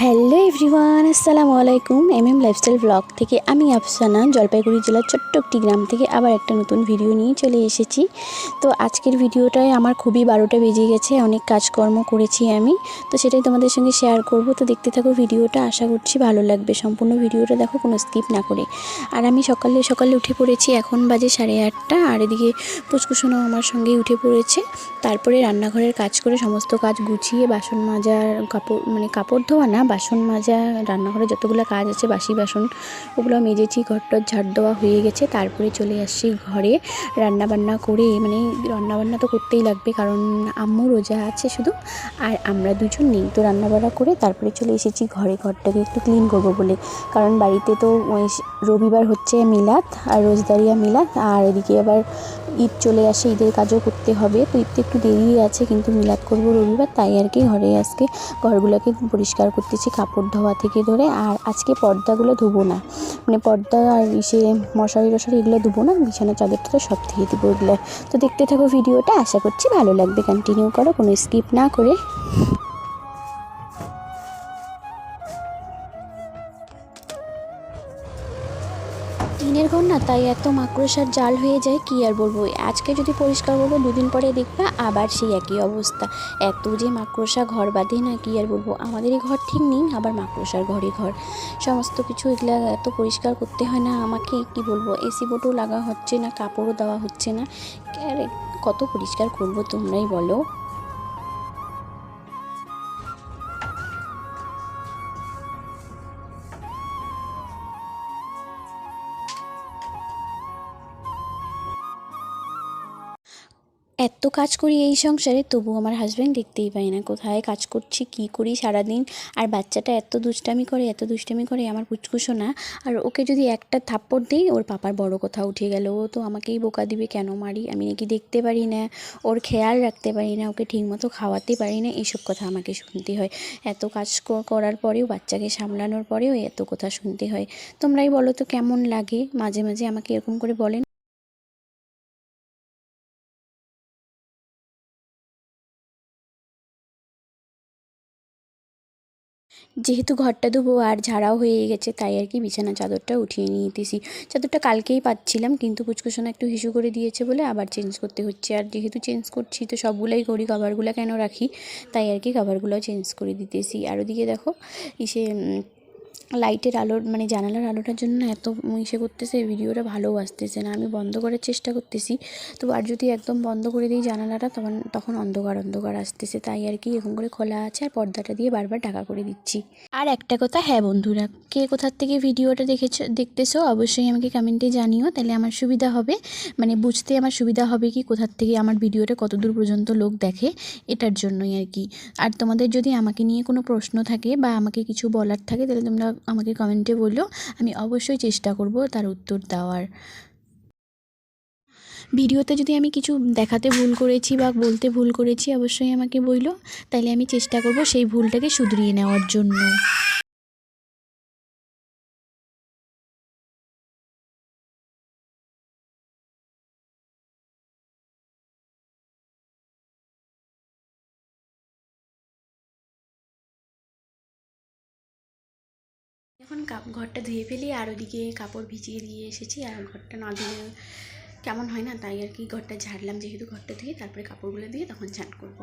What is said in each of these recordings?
Hello everyone, আসসালামু আলাইকুম। M M lifestyle blog থেকে আমি আফসানা, জলপাইগুড়ি জেলার ছোট্ট একটি গ্রাম থেকে আবার একটা নতুন ভিডিও নিয়ে চলে এসেছি। তো আজকের ভিডিওটায় আমার খুবই বারোটা বেজে গেছে, অনেক কাজকর্ম করেছি আমি। তো সেটাই তোমাদের সঙ্গে শেয়ার করব। তো দেখতে থাকো ভিডিওটা, আশা করছি ভালো লাগবে। সম্পূর্ণ ভিডিওটা দেখো, কোনো স্কিপ না করে। আর আমি সকালে সকালে উঠে পড়েছি এখন বাজে সাড়ে আটটা। আর এদিকে পুচকুসোনাও আমার সঙ্গেই উঠে পড়েছে। তারপরে রান্নাঘরের কাজ করে সমস্ত কাজ গুছিয়ে বাসন মাজার, কাপড় মানে কাপড় ধোয়া না বাসন মাজা, রান্নাঘরে যতগুলো কাজ আছে, বাসি বাসন, ওগুলো মেজেছি, ঘরটর ঝাড় দেওয়া হয়ে গেছে। তারপরে চলে আসছি ঘরে। রান্না বান্না করে মানে রান্না বান্না তো করতেই লাগবে, কারণ আম্মু রোজা আছে শুধু, আর আমরা দুজন নেই। তো রান্না বান্না করে তারপরে চলে এসেছি ঘরে। ঘরটাকে একটু ক্লিন করব বলে। কারণ বাড়িতে তো রবিবার হচ্ছে মিলাদ আর রোজদারিয়া মিলাদ, আর এদিকে আবার ঈদ চলে আসে, ঈদের কাজও করতে হবে। তো ঈদ একটু দেরি আছে কিন্তু মিলাদ করব রবিবার, তাই আর কি ঘরে আজকে ঘরগুলোকে পরিষ্কার করতেছি কাপড় ধোয়া থেকে ধরে। আর আজকে পর্দাগুলো ধুবো না। মানে পর্দা আর ইসে মশারি টশারি এগুলো ধুবো না, বিছানা চাদরটা তো সব ধুয়ে দেবো এগুলো। তো দেখতে থাকো ভিডিওটা, আশা করছি ভালো লাগবে। কন্টিনিউ করো, কোনো স্কিপ না করে। না তাই এত মাকড়সার জাল হয়ে যায়, কি আর বলব? আজকে যদি পরিষ্কার করব, দুদিন পরে দেখবা আবার সেই একই অবস্থা। এত যে মাকড়সা ঘর বাঁধে না, কি আর বলব? আমাদেরই ঘর ঠিক নেই, আবার মাকড়সার ঘরে ঘর। সমস্ত কিছু এগুলো এত পরিষ্কার করতে হয় না, আমাকে কি বলব? এসি বোটও লাগা হচ্ছে না, কাপড়ও দেওয়া হচ্ছে না। কত পরিষ্কার করব তোমরাই বলো। এত কাজ করি এই সংসারে তবু আমার হাজব্যান্ড দেখতেই পাই না। কোথায় কাজ করছি, কি করি সারাদিন? আর বাচ্চাটা এত দুষ্টামি করে, এত দুষ্টামি করে আমার পুচকুসো না। আর ওকে যদি একটা থাপ্পড় দিই, ওর পাপার বড় কথা উঠে গেল। ও তো আমাকেই বোকা দিবে, কেন মারি? আমি নাকি দেখতে পারি না। ওর খেয়াল রাখতে পারি না, ওকে ঠিকমতো খাওয়াতে পারি না। এইসব কথা আমাকে শুনতে হয়। এত কাজ করার পরেও, বাচ্চাকে সামলানোর পরেও এত কথা শুনতে হয়। তোমরাই বলো তো কেমন লাগে? মাঝে মাঝে আমাকে এরকম করে বলেন যেহেতু ঘরটা ধুবো আর ঝাড়াও হয়ে গেছে, তাই আর কি বিছানা চাদরটা উঠিয়ে নিতেছি চাদরটা কালকেই পাচ্ছিলাম, কিন্তু পুচকুসোনা একটু হিসু করে দিয়েছে বলে আবার চেঞ্জ করতে হচ্ছে। আর যেহেতু চেঞ্জ করছি, তো সবগুলাই করি কভারগুলো কেন রাখি? তাই আর কি কভারগুলো চেঞ্জ করে দিতেছি। আর ওদিকে দেখো, ইসে লাইটের আলোর মানে জানালার আলোটার জন্য এত ইসে করতেছে ভিডিওটা ভালোও আসতেছে না। আমি বন্ধ করার চেষ্টা করতেছি। তো আর যদি একদম বন্ধ করে দিই জানালাটা, তখন তখন অন্ধকার অন্ধকার আসতেছে। তাই আর কি এরকম করে খোলা আছে আর পর্দাটা দিয়ে বারবার ঢাকা করে দিচ্ছি। আর একটা কথা হ্যাঁ বন্ধুরা, কে কোথার থেকে ভিডিওটা দেখেছ, দেখতেছো অবশ্যই আমাকে কমেন্টে জানিও, তাহলে আমার সুবিধা হবে। মানে বুঝতে আমার সুবিধা হবে কি কোথার থেকে আমার ভিডিওটা কত দূর পর্যন্ত লোক দেখে, এটার জন্যই আর কি। আর তোমাদের যদি আমাকে নিয়ে কোনো প্রশ্ন থাকে বা আমাকে কিছু বলার থাকে, তাহলে তোমরা আমাকে কমেন্টে বলল, আমি অবশ্যই চেষ্টা করব তার উত্তর দেওয়ার। ভিডিওতে যদি আমি কিছু দেখাতে ভুল করেছি বা বলতে ভুল করেছি, অবশ্যই আমাকে বইল তাহলে আমি চেষ্টা করব সেই ভুলটাকে শুধরিয়ে নেওয়ার জন্য। এখন কাপ- ঘরটা ধুয়ে ফেলি আর ওদিকে কাপড় ভিজিয়ে দিয়ে এসেছি আর ঘরটা না ধুয়ে কেমন হয় না, তাই আর কি ঘরটা ঝাড়লাম যেহেতু ঘরটা ধুয়ে তারপরে কাপড়গুলো দিয়ে তখন চান করব।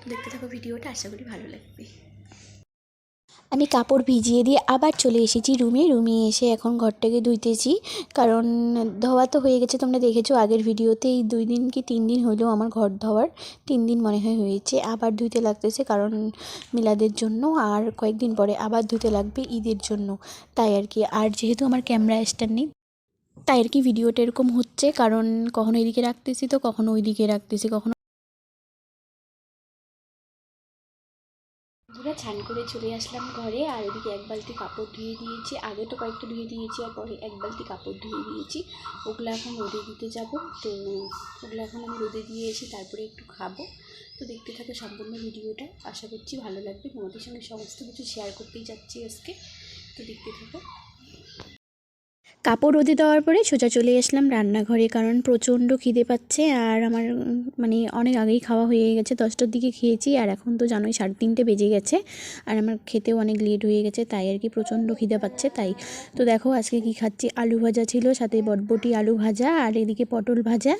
তো দেখতে থাকো ভিডিওটা, আশা করি ভালো লাগবে। আমি কাপড় ভিজিয়ে দিয়ে আবার চলে এসেছি রুমে। রুমে এসে এখন ঘরটাকে ধুইতেছি। কারণ ধোয়া তো হয়ে গেছে, তোমরা দেখেছ আগের ভিডিওতে। এই দুই দিন কি তিন দিন হলো আমার ঘর ধোয়ার। তিন দিন মনে হয় হয়েছে। আবার ধুইতে লাগতেছে কারণ মিলাদের জন্য আর কয়েকদিন পরে আবার ধুতে লাগবে ঈদের জন্য। তাই আর কি। আর যেহেতু আমার ক্যামেরা স্ট্যান্ড নেই, তাই আর কি ভিডিওটা এরকম হচ্ছে। কারণ কখনো এদিকে রাখতেছি তো, কখনো ওইদিকে রাখতেছি, কখনো ছান করে চলে আসলাম ঘরে, আর এদিকে এক বালতি কাপড় ধুয়ে দিয়েছি। আগে তো কয়েকটা ধুয়ে দিয়েছি, আর পরে এক বালতি কাপড় ধুয়ে দিয়েছি। ওগুলো এখন রোদে দিতে যাব। তো ওগুলো এখন আমি রোদে দিয়ে এসে তারপরে একটু খাব। তো দেখতে থাকো সম্পূর্ণ ভিডিওটা। আশা করছি ভালো লাগবে। তোমাদের সঙ্গে সমস্ত কিছু শেয়ার করতেই যাচ্ছি আজকে। তো দেখতে থাকো। কাপড় রোদে দেওয়ার পরে সোজা চলে আসলাম রান্নাঘরে, কারণ প্রচণ্ড খিদে পাচ্ছে আর আমার মানে অনেক আগেই খাওয়া হয়ে গেছে, দশটার দিকে খেয়েছি আর এখন তো জানোই সাড়ে তিনটে বেজে গেছে আর আমার খেতেও অনেক লেট হয়ে গেছে, তাই আর কি প্রচণ্ড খিদে পাচ্ছে, তাই। তো দেখো আজকে কি খাচ্ছি? আলু ভাজা ছিল, সাথে বটবটি আলু ভাজা আর এদিকে পটল ভাজা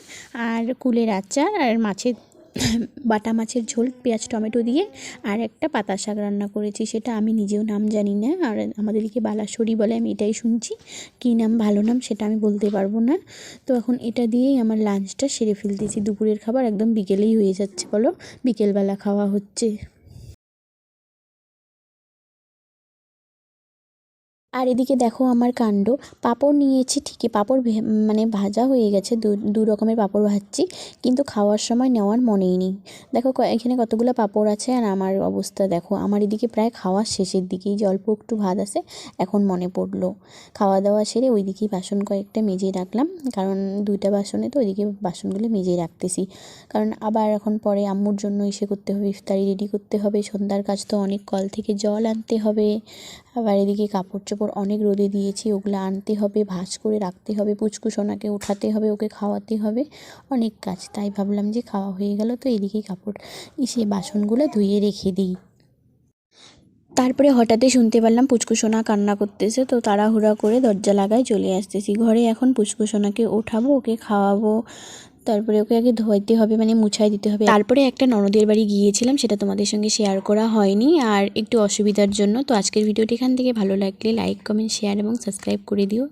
আর কুলের আচার আর মাছের বাটা মাছের ঝোল, পেঁয়াজ, টমেটো দিয়ে আর একটা পাতা শাক রান্না করেছি, সেটা আমি নিজেও নাম জানি না। আর আমাদেরকে বালাসরি বলে, আমি এটাই শুনছি। কী নাম, ভালো নাম, সেটা আমি বলতে পারব না। তো এখন এটা দিয়েই আমার লাঞ্চটা সেরে ফেলতেছি। দুপুরের খাবার একদম বিকেলেই হয়ে যাচ্ছে, বলো? বিকেলবেলা খাওয়া হচ্ছে। আর এদিকে দেখো আমার কাণ্ড। পাঁপড় নিয়েছি, ঠিকই পাঁপড় মানে ভাজা হয়ে গেছে, দু রকমের পাঁপড় ভাজছি, কিন্তু খাওয়ার সময় নেওয়ার মনেই নেই। দেখো এখানে কতগুলো পাঁপড় আছে আর আমার অবস্থা দেখো। আমার এদিকে প্রায় খাওয়ার শেষের দিকেই যে অল্প একটু ভাত আছে, এখন মনে পড়ল। খাওয়া দাওয়া সেরে ওইদিকেই বাসন কয়েকটা মেজে রাখলাম, কারণ দুইটা বাসনে তো ওইদিকে বাসনগুলো মেজে রাখতেছি। কারণ আবার এখন পরে আম্মুর জন্য এসে করতে হবে, ইফতারি রেডি করতে হবে, সন্ধ্যার কাজ তো অনেক, কল থেকে জল আনতে হবে। আবার এদিকে কাপড় চোপড় অনেক রোদে দিয়েছি, ওগুলো আনতে হবে, ভাঁজ করে রাখতে হবে পুচকুসোনাকে উঠাতে হবে, ওকে খাওয়াতে হবে, অনেক কাজ। তাই ভাবলাম যে খাওয়া হয়ে গেল, তো এদিকেই কাপড় সে বাসনগুলো ধুয়ে রেখে দিই। তারপরে হঠাৎই শুনতে পারলাম পুচকুসোনা কান্না করতেছে, তো তাড়াহুড়া করে দরজা লাগায় চলে আসতেছি। ঘরে এখন পুচকুসোনাকে ওঠাবো, ওকে খাওয়াবো তারপরে ওকে আগে ধোয়াইতে হবে মানে মুছাই দিতে হবে। তারপরে একটা ননদের বাড়ি গিয়েছিলাম, সেটা তোমাদের সঙ্গে শেয়ার করা হয়নি। আর একটু অসুবিধার জন্য, তো আজকের ভিডিওটি এখান থেকে ভালো লাগলে লাইক কমেন্ট শেয়ার এবং সাবস্ক্রাইব করে দিও।